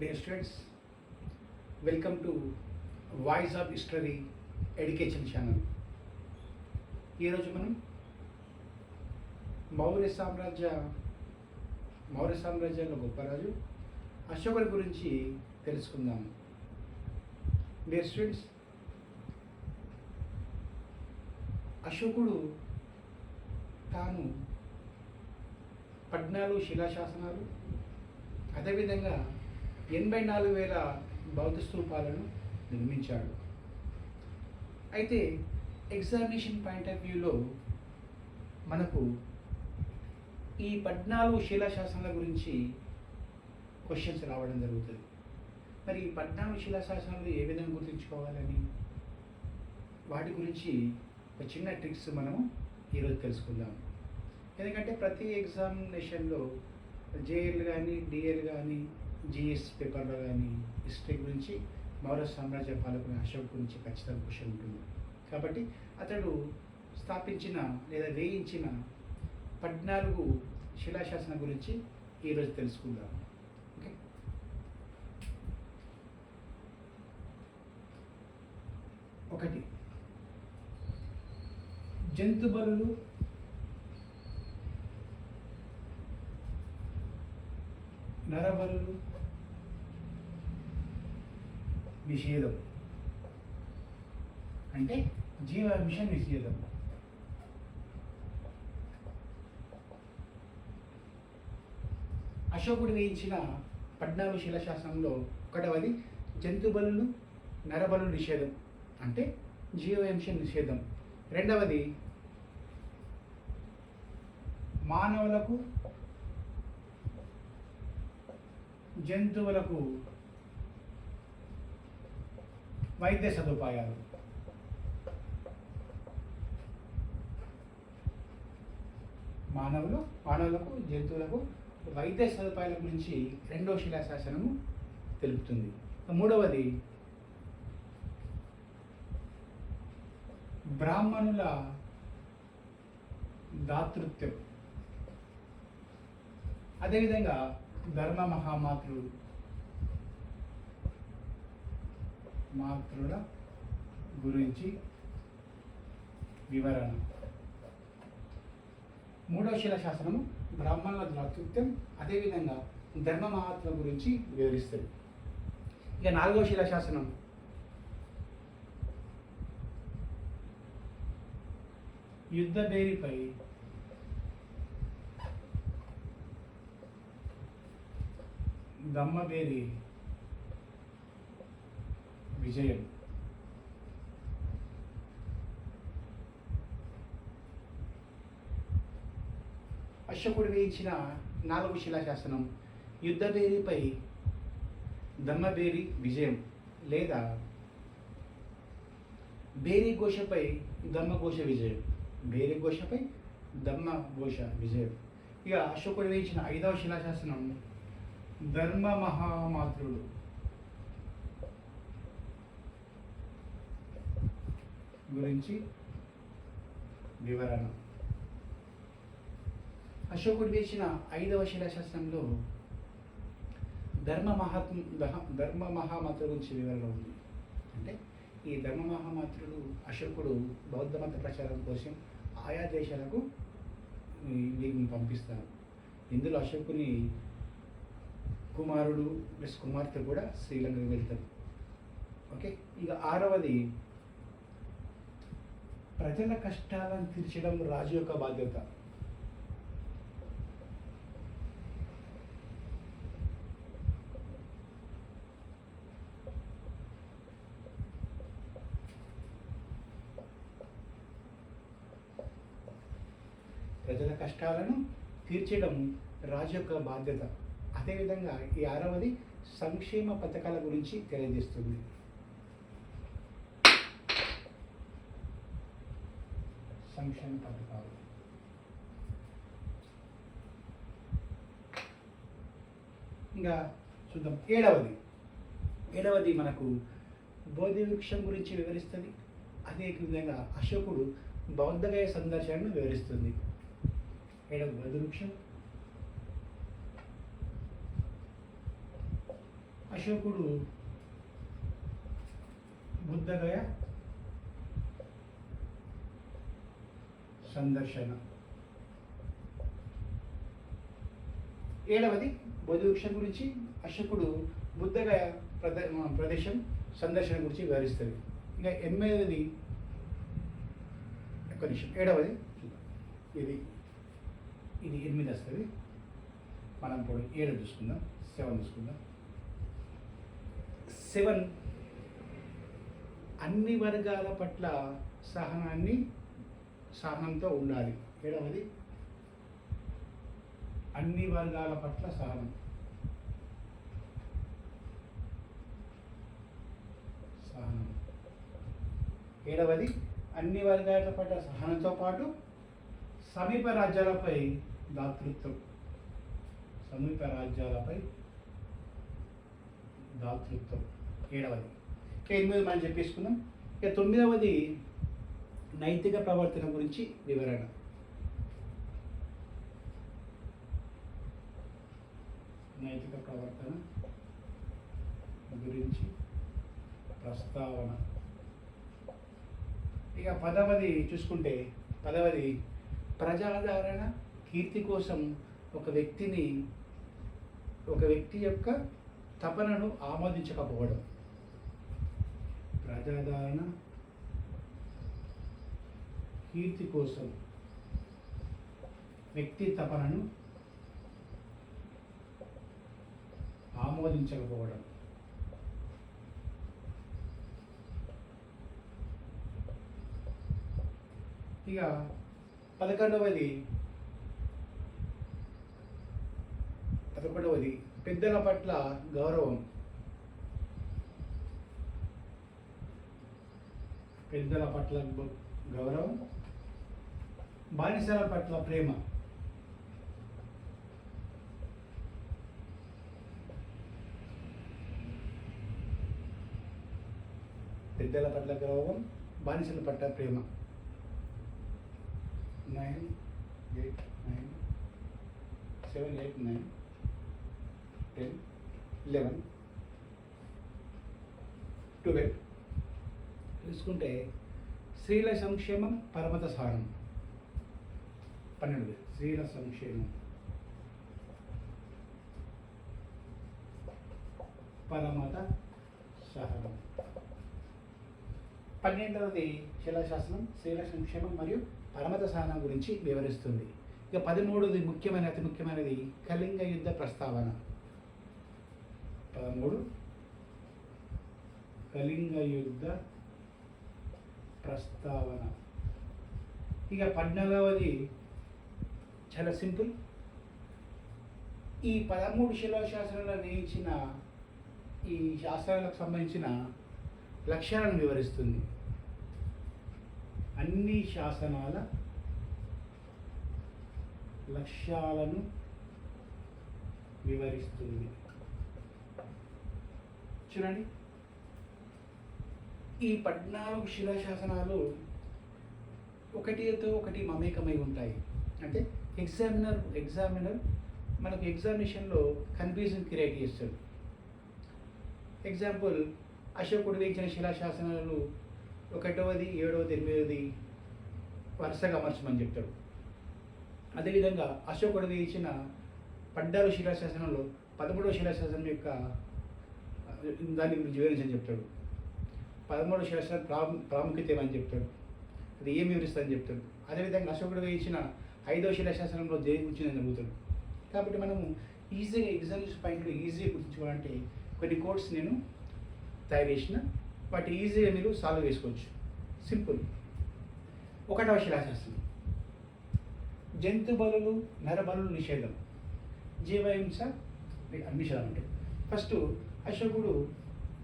Dear students welcome to voice of history education channel ఈరోజు మనం మౌర్య సామ్రాజ్య మౌర్య సామ్రాజ్యంలో గొప్ప రాజు అశోకుడి గురించి తెలుసుకుందాం. డియర్ స్టూడెంట్స్ అశోకుడు తాను పద్నాలుగు శిలాశాసనాలు అదేవిధంగా ఎనభై నాలుగు వేల బౌద్ధ స్థూపాలను నిర్మించాడు. అయితే ఎగ్జామినేషన్ పాయింట్ ఆఫ్ వ్యూలో మనకు ఈ పద్నాలుగు శిలాశాసనాల గురించి క్వశ్చన్స్ రావడం జరుగుతుంది. మరి ఈ పద్నాలుగు శిలాశాసనాలు ఏ విధంగా గుర్తుంచుకోవాలని? వాటి గురించి ఒక చిన్న ట్రిక్స్ మనము ఈరోజు తెలుసుకుందాం. ఎందుకంటే ప్రతి ఎగ్జామినేషన్లో జేఎల్ కానీ డిఎల్ కానీ జిఎస్ పేపర్లో కానీ హిస్టరీ గురించి మౌర్య సామ్రాజ్య పాలకుని అశోక్ గురించి ఖచ్చితంగా క్వశ్చన్ ఉంటుంది. కాబట్టి అతడు స్థాపించిన లేదా వేయించిన పద్నాలుగు శిలాశాసనం గురించి ఈరోజు తెలుసుకుందాం. ఓకే? ఒకటి. జంతు బలులు నిషేధం. అంటే జీవాంశ నిషేధం. అశోకుడు వేయించిన పద్నాలుగు శిలాశాసనంలో ఒకటవది జంతు బలులు నరబలు నిషేధం. అంటే జీవహింస నిషేధం. రెండవది మానవులకు జంతువులకు వైద్య సదుపాయాలు. మానవులు మానవులకు జంతువులకు వైద్య సదుపాయాల గురించి రెండో శిలాశాసనము తెలుపుతుంది. మూడవది బ్రాహ్మణుల దాతృత్వం. అదేవిధంగా ధర్మ మహామాతృ మాతృల గురించి వివరణ. మూడవ శిలాశాసనము బ్రాహ్మణుల దాతృత్వం అదేవిధంగా ధర్మ మహాత్మ గురించి వివరిస్తుంది. ఇక నాలుగవ శిలాశాసనం. యుద్ధ బేరిపై దమ్మబేరి విజయం. అశోకుడు వేయించిన నాలుగు శిలాశాసనం యుద్ధబేరిపై దమ్మబేరి విజయం లేదా బేరి ఘోషపై దమ్మఘోష విజయం. బేరి ఘోషపై దమ్మ ఘోష విజయం. ఇక అశోకుడు వేయించిన ఐదవ శిలాశాసనం ధర్మ మహామాతృడు. గురించి వివరణ. అశోకుడు వేసిన ఐదవ శిలాశాస్త్రంలో ధర్మ మహాత్మ దహ- ధర్మ మహామాతృ గురించి వివరణ ఉంది. అంటే ఈ ధర్మ మహామాతృడు అశోకుడు బౌద్ధ మత ప్రచారం కోసం ఆయా దేశాలకు వీరిని పంపిస్తారు. ఇందులో అశోకుని కుమారుడు ప్లస్ కుమార్తె కూడా శ్రీలంకకు వెళ్తారు. ఓకే? ఇక ఆరవది ప్రజల కష్టాలను తీర్చడం రాజు యొక్క బాధ్యత. ప్రజల కష్టాలను తీర్చడం రాజు యొక్క బాధ్యత. అదేవిధంగా ఈ ఆరవది సంక్షేమ పథకాల గురించి తెలియజేస్తుంది. సంక్షేమ పథకాలు ఇంకా చూద్దాం. ఏడవది. ఏడవది మనకు బోధి వృక్షం గురించి వివరిస్తుంది. అదే విధంగా అశోకుడు బౌద్ధగయ సందర్శనను వివరిస్తుంది. ఏడవ బోధి వృక్షం అశోకుడు బుద్ధగయ సందర్శన. ఏడవది బౌద్ధవృక్షం గురించి అర్శకుడు బుద్ధగయ ప్రద ప్రదేశం సందర్శన గురించి వివరిస్తుంది ఇంకా ఎనిమిదవది ఒక్క నిమిషం ఏడవది ఇది ఇది ఎనిమిది వస్తుంది. మనం ఇప్పుడు ఏడు చూసుకుందాం సెవెన్ చూసుకుందాం. సెవెన్ అన్ని వర్గాల పట్ల సహనాన్ని సహనంతో ఉండాలి. ఏడవది? అన్ని వర్గాల పట్ల సహనం. సహనం. ఏడవది? అన్ని వర్గాల పట్ల సహనంతో పాటు సమీప రాజ్యాలపై దాతృత్వం. సమీప రాజ్యాలపై దాతృత్వం. ఏడవది? ఇక ఎనిమిది మనం చెప్పేసుకున్నాం ఇక తొమ్మిదవది నైతిక ప్రవర్తన గురించి వివరణ. నైతిక ప్రవర్తన గురించి ప్రస్తావన. ఇక పదవది చూసుకుంటే పదవది ప్రజాదరణ కీర్తి కోసం ఒక వ్యక్తిని ఒక వ్యక్తి యొక్క తపనను ఆమోదించకపోవడం. ప్రజాదరణ కీర్తి కోసం వ్యక్తి తపనను ఆమోదించకపోవడం. ఇక పదకొండవది పదకొండవది పెద్దల పట్ల గౌరవం. పెద్దల పట్ల గౌరవం. బానిసల పట్ల ప్రేమ. పెద్దల పట్ల గౌరవం బానిసల పట్ల ప్రేమ. Nine eight nine seven eight nine ten eleven twelve. తెలుసుకుంటే స్త్రీల సంక్షేమం పరమత సారం. పన్నెండు. స్త్రీల సంక్షేమం. పరమత సహనం. పన్నెండవది శిలాశాసనం స్త్రీల సంక్షేమం మరియు పరమత సహనం గురించి వివరిస్తుంది. ఇక పదమూడవది ముఖ్యమైన అతి ముఖ్యమైనది కళింగ యుద్ధ ప్రస్తావన. పదమూడు. కళింగ యుద్ధ ప్రస్తావన. ఇక పద్నాలుగవది చాలా సింపుల్. ఈ పదమూడు శిలాశాస్త్రంలో వేయించిన ఈ శాస్త్రాలకు సంబంధించిన లక్ష్యాలను వివరిస్తుంది. అన్ని శాసనాల లక్ష్యాలను వివరిస్తుంది. చూడండి. ఈ పద్నాలుగు శిలాశాసనాలు ఒకటితో ఒకటి మమేకమై ఉంటాయి. అంటే ఎగ్జామినర్ ఎగ్జామినర్ మనకు ఎగ్జామినేషన్లో కన్ఫ్యూజన్ క్రియేట్ చేస్తాడు. ఎగ్జాంపుల్ అశోకుడు వేయించిన శిలాశాసనాలు ఒకటవది ఏడవది ఎనిమిదవది వరుసగా అమర్చమని చెప్తాడు. అదేవిధంగా అశోకుడు వేయించిన పడ్డారు శిలాశాసనంలో పదమూడవ శిలాశాసనం యొక్క దాని గురించి వివరించని చెప్తాడు. పదమూడవ శిలాశాసనం ప్రాము ప్రాముఖ్యత ఏమని చెప్తాడు? అది ఏమి వివరిస్తుందని చెప్తాడు. అదేవిధంగా అశోకుడు వేయించిన ఐదవ శిలాశాసనంలో దేని గురించి నేను కాబట్టి మనము ఈజీగా ఎగ్జామ్స్ పాయింట్లు ఈజీగా గుర్తుంచుకోవాలంటే కొన్ని కోడ్స్ నేను తయారు చేసిన వాటి ఈజీగా మీరు సాల్వ్ చేసుకోవచ్చు. సింపుల్. ఒకటవ శిలాశాస్త్రం జంతు బలులు నరబలు నిషేధం. జీవహింస నిషేధం అంటే. ఫస్ట్ అశోకుడు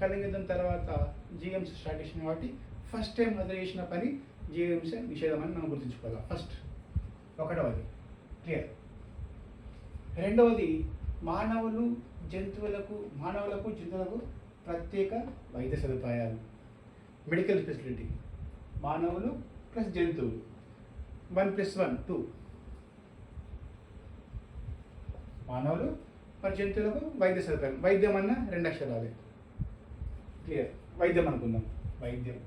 కలింగం తర్వాత జీవహింస స్టార్ట్ చేసిన కాబట్టి ఫస్ట్ టైం అతను చేసిన పని జీవహింస నిషేధం అని మనం గుర్తుంచుకోవాలి. ఫస్ట్. ఒకటవది. క్లియర్ రెండవది మానవులు జంతువులకు మానవులకు జంతువులకు ప్రత్యేక వైద్య సదుపాయాలు. మెడికల్ ఫెసిలిటీ మానవులు ప్లస్ జంతువులు వన్ ప్లస్ వన్ టూ మానవులు మరి జంతువులకు వైద్య సదుపాయం. వైద్యం అన్న రెండు అక్షరాలే. క్లియర్ వైద్యం అనుకుందాం. వైద్యం.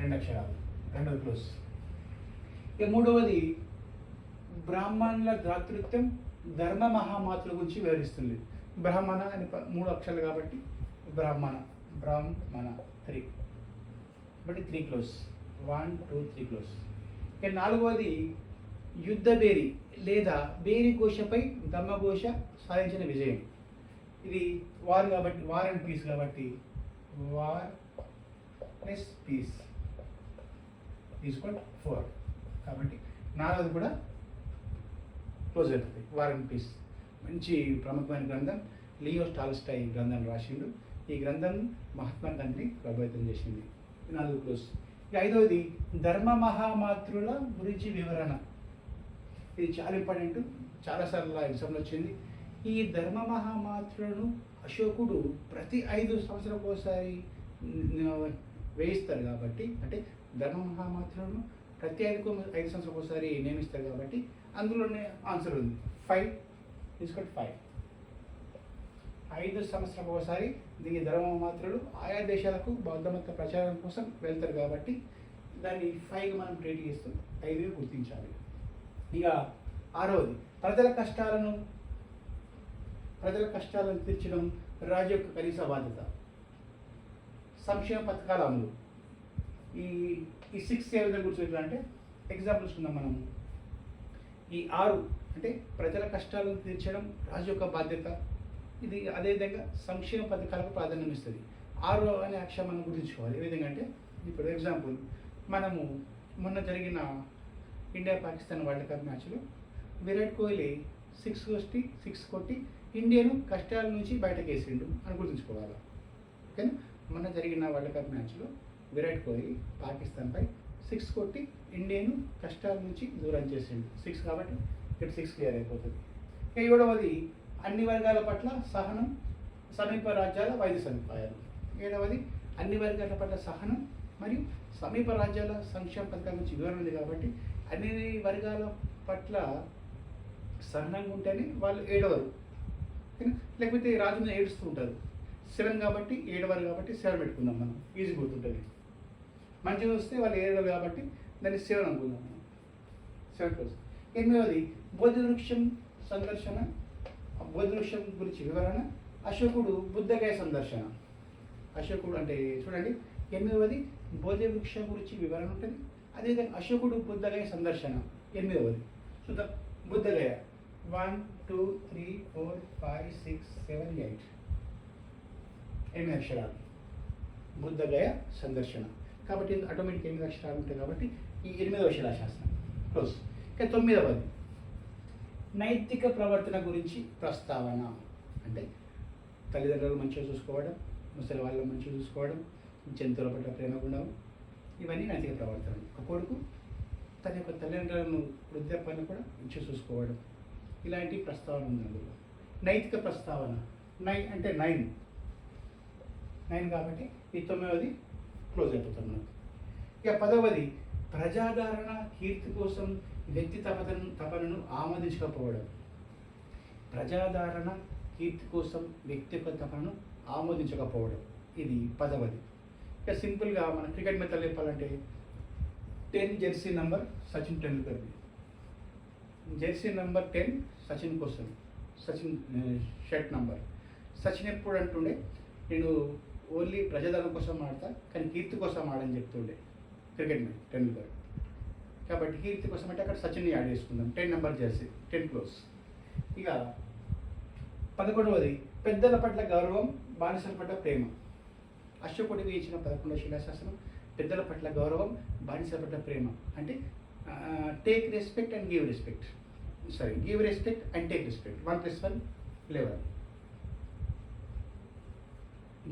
రెండు అక్షరాలు. రెండవది క్లోజ్ ఇక మూడవది బ్రాహ్మణుల దాతృత్వం ధర్మ మహామాతృ గురించి వివరిస్తుంది. బ్రాహ్మణ అని మూడు అక్షరాలు కాబట్టి బ్రాహ్మణ బ్రాహ్మణ three. But three close. One two three close. ఇక నాలుగవది యుద్ధ బేరి లేదా బేరి ఘోషపై దమ్మఘోష సాధించిన విజయం. ఇది వార్ కాబట్టి వార్ అండ్ పీస్ కాబట్టి వార్ ప్లస్ పీస్ తీసుకోండి ఫోర్. కాబట్టి నాలుగోది కూడా క్లోజ్ అవుతుంది వార్ అండ్ పీస్ మంచి ప్రముఖమైన గ్రంథం. లియో టాల్స్టాయ్ ఈ గ్రంథం రాసిండు. ఈ గ్రంథం మహాత్మా గాంధీని ప్రభావితం చేసింది. నాలుగు క్లోజ్. ఇక ఐదవది ధర్మ మహామాతృల గురించి వివరణ. ఇది చాలా ఇంపార్టెంట్. చాలాసార్లు ఎగ్జామ్లో వచ్చింది. ఈ ధర్మ మహామాతృలను అశోకుడు ప్రతి ఐదు సంవత్సరాలకు ఒకసారి వేయిస్తారు కాబట్టి అంటే ధర్మ మహామాతృలను ప్రతి ఐదు ఐదు సంవత్సరాలకు ఒకసారి నియమిస్తారు కాబట్టి అందులోనే ఆన్సర్ ఉంది. ఫైవ్ తీసుకోండి ఫైవ్ ఐదు సంవత్సరాలకు ఒకసారి దీని ధర్మ మాత్రలు ఆయా దేశాలకు బౌద్ధ మత ప్రచారం కోసం వెళ్తారు కాబట్టి దాన్ని ఫైవ్గా మనం ట్రీట్ చేస్తూ ఐదుగా గుర్తించాలి. ఇక ఆరవది ప్రజల కష్టాలను ప్రజల కష్టాలను తీర్చడం రాజు యొక్క కనీస బాధ్యత. సంక్షేమ పథకాల అమలు. ఈ ఈ సిక్స్ ఏ విధంగా కూర్చుంటారు అంటే ఎగ్జాంపుల్ చూసుకుందాం మనము ఈ ఆరు అంటే ప్రజల కష్టాలను తీర్చడం రాజు యొక్క బాధ్యత ఇది అదేవిధంగా సంక్షేమ పథకాలకు ప్రాధాన్యం ఇస్తుంది. ఆరు అనే అక్షరం మనం గుర్తుంచుకోవాలి. ఏ విధంగా అంటే ఇప్పుడు ఎగ్జాంపుల్ మనము మొన్న జరిగిన ఇండియా పాకిస్తాన్ వరల్డ్ కప్ మ్యాచ్లో విరాట్ కోహ్లీ సిక్స్ కొట్టి సిక్స్ కొట్టి ఇండియాను కష్టాల నుంచి బయటకు వేసిండు అని గుర్తుంచుకోవాలి? ఓకేనా? మొన్న జరిగిన వరల్డ్ కప్ మ్యాచ్లో విరాట్ కోహ్లీ పాకిస్తాన్పై సిక్స్ కొట్టి ఇండియాను కష్టాల నుంచి దూరం చేసిండు. సిక్స్ కాబట్టి ఇక్కడ సిక్స్ క్లియర్ అయిపోతుంది. ఇక ఏడవది అన్ని వర్గాల పట్ల సహనం సమీప రాజ్యాల వైద్య సదుపాయాలు. ఏడవది అన్ని వర్గాల పట్ల సహనం మరియు సమీప రాజ్యాల సంక్షేమ పథకాల నుంచి వివరణ ఉంది కాబట్టి అన్ని వర్గాల పట్ల సహనంగా ఉంటేనే వాళ్ళు ఏడవరు. లేకపోతే రాజును ఏడుస్తూ ఉంటారు. సెవెన్ కాబట్టి ఏడవరు కాబట్టి సెవెన్ పెట్టుకుందాం మనం. ఈజీ గుర్తుంటుంది. మంచిగా వస్తే వాళ్ళు ఏడవరు కాబట్టి దాన్ని సెవెన్ అనుకుందాం. సెవెన్ క్లోజ్ ఎనిమిదవది బోధి వృక్షం సందర్శన బోధి వృక్షం గురించి వివరణ అశోకుడు బుద్ధగయ సందర్శన. అశోకుడు అంటే చూడండి ఎనిమిదవది బోధి వృక్షం గురించి వివరణ ఉంటుంది. అదేవిధంగా అశోకుడు బుద్ధగయ సందర్శన ఎనిమిదవది. చూద్దాం Bodhgaya. One two three four five six seven eight ఎనిమిది అక్షరాలు. బుద్ధగయ సందర్శన. కాబట్టి ఆటోమేటిక్ ఎనిమిది అక్షరాలు ఉంటాయి కాబట్టి ఈ ఎనిమిదవ శిలాశాసనం క్లోజ్ ఇక తొమ్మిదవది. నైతిక ప్రవర్తన గురించి ప్రస్తావన. అంటే తల్లిదండ్రులు మంచిగా చూసుకోవడం ముసలి వాళ్ళు మంచిగా చూసుకోవడం జంతువుల పట్ల ప్రేమ ఉండడం ఇవన్నీ నైతిక ప్రవర్తన ఒక కొడుకు తన యొక్క తల్లిదండ్రులను వృద్ధాప్యాన్ని కూడా మంచిగా చూసుకోవడం. ఇలాంటి ప్రస్తావన ఉంది అందులో. నైతిక ప్రస్తావన. నై అంటే నైన్. నైన్ కాబట్టి ఈ తొమ్మిదవది క్లోజ్ అయిపోతుంది ఇక పదవది ప్రజాదరణ కీర్తి కోసం వ్యక్తి తపనను తపనను ఆమోదించకపోవడం. ప్రజాదరణ కీర్తి కోసం వ్యక్తి యొక్క తపనను ఆమోదించకపోవడం. ఇది పదవది. ఇక సింపుల్గా మన క్రికెట్ మెథడ్ చెప్పాలంటే టెన్ జెర్సీ నెంబర్ సచిన్ టెండూల్కర్ది. జెర్సీ నెంబర్ టెన్ సచిన్ కోసం సచిన్ షర్ట్ నెంబర్. సచిన్ ఎప్పుడు అంటుండే నేను ఓన్లీ ప్రజాదరణ కోసం ఆడతా కానీ కీర్తి కోసం ఆడని చెప్తుండే. క్రికెట్ మ్యాచ్ టెండూల్కర్ కాబట్టి కీర్తి కోసం అంటే అక్కడ సచిన్ని యాడ్ చేసుకుందాం. Ten number jersey ten close ఇక పదకొండవది పెద్దల పట్ల గౌరవం బానిసల పట్ల ప్రేమ. అశోకుడికి ఇచ్చిన పదకొండవ శిలాశాసనం పెద్దల పట్ల గౌరవం బానిసల పట్ల ప్రేమ. అంటే take respect and give respect sorry give respect and take respect one plus one eleven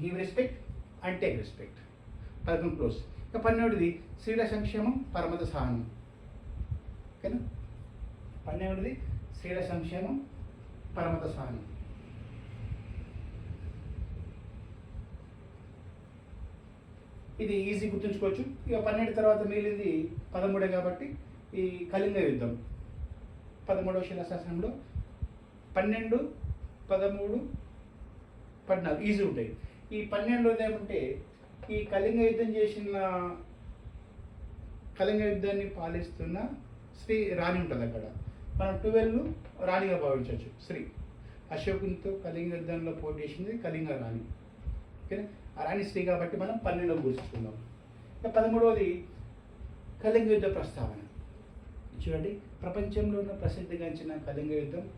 give respect and take respect పదకొండు క్లోజ్ ఇక పన్నెండుది స్త్రీల సంక్షేమం పరమత సహనం. ఓకేనా? పన్నెండుది స్త్రీల సంక్షేమం పరమత సహనం. ఇది ఈజీ గుర్తుంచుకోవచ్చు. ఇక పన్నెండు తర్వాత మిగిలింది పదమూడే కాబట్టి ఈ కళింగ యుద్ధం. పదమూడవ శిలాశాసనంలో పన్నెండు పదమూడు పద్నాలుగు. ఈజీ ఉంటాయి. ఈ పన్నెండులో ఏమంటే ఈ కళింగ యుద్ధం చేసిన కళింగ యుద్ధాన్ని పాలిస్తున్న శ్రీ రాణి ఉంటుంది అక్కడ. మనం ట్వెల్వ్ రాణిగా భావించవచ్చు. శ్రీ అశోకునితో కళింగ యుద్ధంలో పోటీ చేసింది కళింగ రాణి. ఓకేనా? ఆ రాణి శ్రీ కాబట్టి మనం పన్నెండులో కూర్చుకుందాం ఇక పదమూడవది కళింగ యుద్ధ ప్రస్తావన. చూడండి ప్రపంచంలో ఉన్న ప్రసిద్ధిగాంచిన కళింగ యుద్ధం.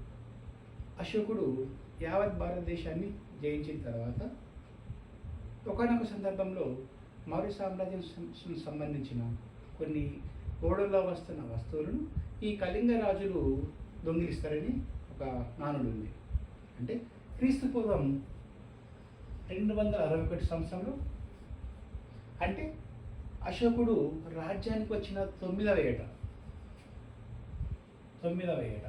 అశోకుడు యావత్ భారతదేశాన్ని జయించిన తర్వాత ఒకనొక సందర్భంలో మౌర్య సామ్రాజ్యం సంబంధించిన కొన్ని ఓడల్లో వస్తున్న వస్తువులను ఈ కళింగ రాజులు దొంగిలిస్తారని ఒక నానుడు ఉంది. అంటే క్రీస్తు పూర్వం రెండు వందల అరవై ఒకటి సంవత్సరంలో అంటే అశోకుడు రాజ్యానికి వచ్చిన తొమ్మిదవ ఏట. తొమ్మిదవ ఏట.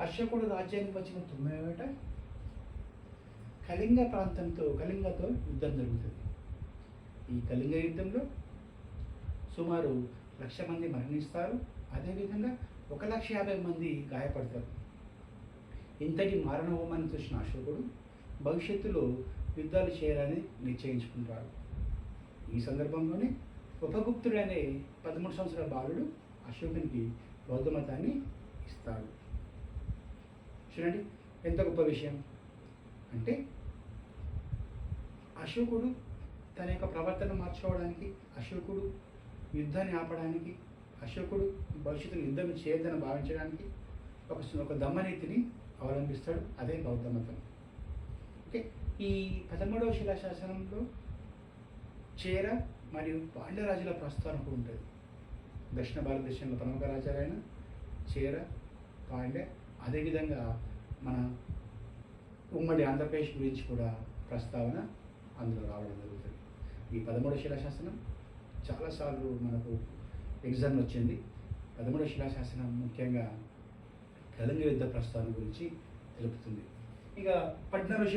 అశోకుడు రాజ్యానికి వచ్చిన తొమ్మిదవ ఏట కళింగ ప్రాంతంతో కళింగతో యుద్ధం జరుగుతుంది. ఈ కళింగ యుద్ధంలో సుమారు లక్ష మంది మరణిస్తారు. అదేవిధంగా ఒక లక్ష యాభై మంది గాయపడతారు. ఇంతటి మారణ చూసిన అశోకుడు భవిష్యత్తులో యుద్ధాలు చేయాలని నిశ్చయించుకుంటాడు. ఈ సందర్భంలోనే ఉపగుప్తుడనే అనే పదమూడు సంవత్సరాల బాలుడు అశోకునికి బౌద్ధ మతాన్ని ఇస్తాడు. చూడండి ఎంత గొప్ప విషయం. అంటే అశోకుడు తన యొక్క ప్రవర్తన మార్చుకోవడానికి అశోకుడు యుద్ధాన్ని ఆపడానికి అశోకుడు భవిష్యత్తులో యుద్ధం చేయొద్దని భావించడానికి ఒక ఒక దమ్మనీతిని అవలంబిస్తాడు. అదే బౌద్ధ మతం. ఓకే? ఈ పదమూడవ శిలాశాసనంలో చేర మరియు పాండ్యరాజుల ప్రస్తావన కూడా ఉంటుంది. దక్షిణ భారతదేశంలో ప్రముఖ రాజాలైన చేర పాండ్య అదేవిధంగా మన ఉమ్మడి ఆంధ్రప్రదేశ్ గురించి కూడా ప్రస్తావన అందులో రావడం జరుగుతుంది. ఈ పదమూడు శిలాశాసనం చాలాసార్లు మనకు ఎగ్జామ్ వచ్చింది. పదమూడవ శిలాశాసనం ముఖ్యంగా కళింగ యుద్ధ ప్రస్థానం గురించి తెలుపుతుంది. ఇక పద్నాలుగు